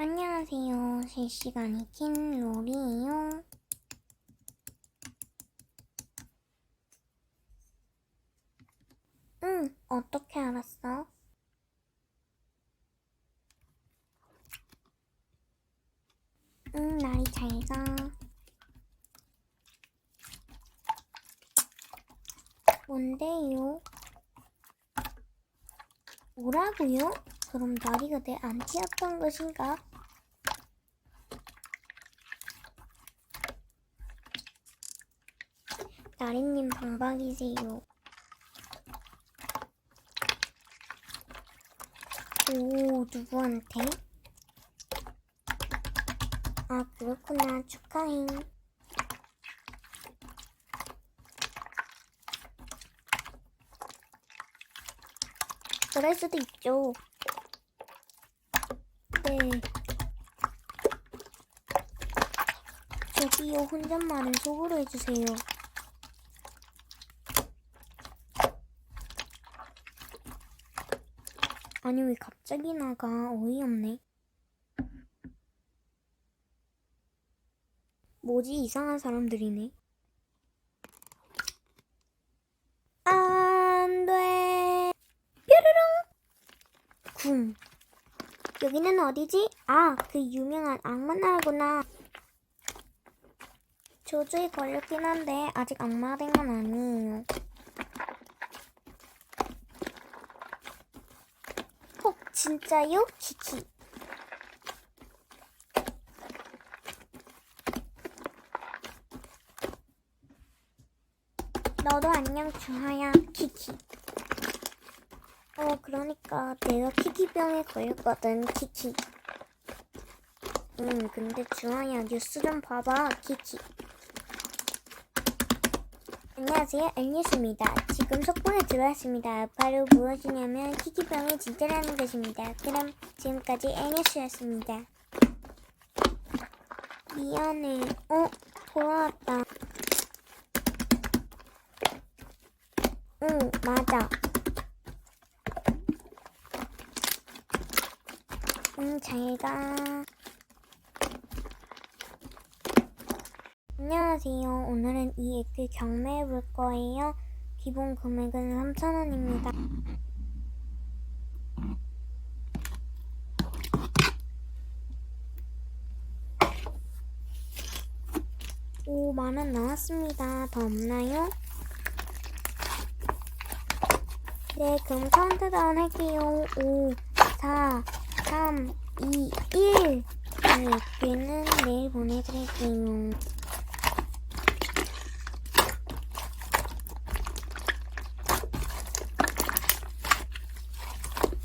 안녕하세요. 실시간이 킨 롤이에요. 응, 어떻게 알았어? 응, 날이 잘 가. 뭔데요? 뭐라고요? 그럼 나리가 내 안티였던 것인가? 나리님 방박이세요. 오, 누구한테? 아, 그렇구나. 축하해. 그럴 수도 있죠. 네. 저기요, 혼잣말은 속으로 해주세요. 아니, 왜 갑자기 나가? 어이없네. 뭐지, 이상한 사람들이네. 안 돼. 뾰로롱. 쿵. 여기는 어디지? 아, 그 유명한 악마 나라구나. 저주에 걸렸긴 한데 아직 악마가 된건 아니에요. 혹 진짜요? 키키. 너도 안녕 주하야 키키. 어 그러니까 내가 키키병에 걸렸거든 키키. 응 근데 주하야 뉴스 좀 봐봐 키키. 안녕하세요 알뉴스입니다. 지금 속보에 들어왔습니다. 바로 무엇이냐면 키키병이 진짜라는 것입니다. 그럼 지금까지 알뉴스였습니다. 미안해. 어 돌아왔다. 응 맞아. 잘 가. 안녕하세요. 오늘은 이 액을 경매해 볼 거예요. 기본 금액은 3,000원입니다. 오, 만원 나왔습니다. 더 없나요? 네, 그럼 카운트다운 할게요. 5, 4, 3, 2, 1. 이 액비는 내일 보내드릴게요.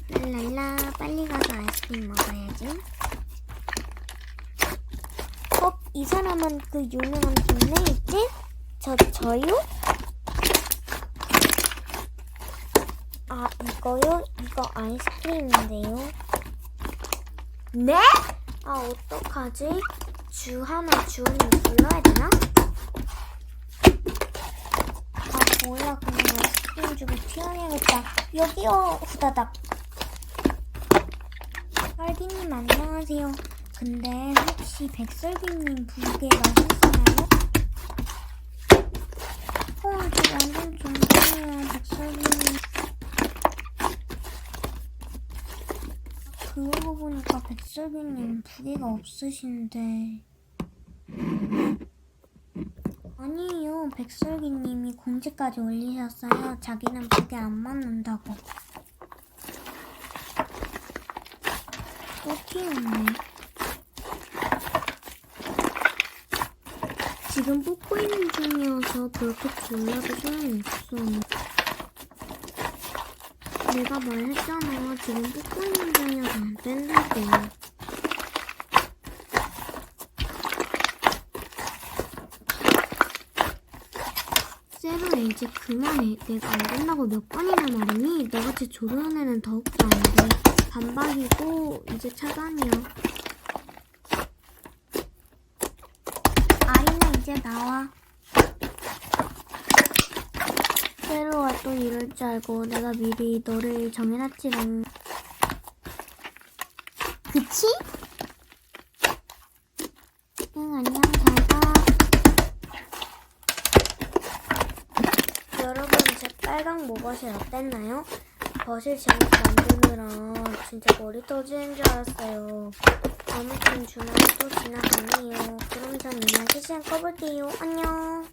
랄랄라, 빨리 가서 아이스크림 먹어야지. 어, 이 사람은 그 유명한 김내일집? 저, 저요? 아, 이거요? 이거 아이스크림인데요. 네? 아, 어떡하지? 주 하나 주원이 불러야 되나? 아, 뭐야, 그냥 아이스크림 주고 튀어야겠다. 여기요, 후다닥. 설기님 안녕하세요. 근데 혹시 백설기님 부게 맛있나요? 헐, 저 완전 좋네요, 백설기님. 그러고 보니까 백설기님 부기가 없으신데. 아니에요. 백설기님이 공지까지 올리셨어요. 자기는 부기 안 맞는다고. 또 튀었네. 지금 뽑고 있는 중이어서 그렇게 골라도 소용없어. 내가 말했잖아. 지금 뽑고 있는 중이어서 안 뺀다고. 세로야 이제 그만해. 내가 안 된다고 몇 번이나 말했니? 너같이 조르는 애는 더욱더 안 돼. 반박이고 이제 차단이야. 아리나 이제 나와. 또 이럴 줄 알고 내가 미리 너를 정해놨지롱. 그치? 응, 안녕, 잘 가. 여러분, 제 빨강 모버실 어땠나요? 버실 제목 만드느라 진짜 머리 터지는 줄 알았어요. 아무튼 주말이 또 지나가네요. 그럼 전 이만 실시간 꺼볼게요. 안녕.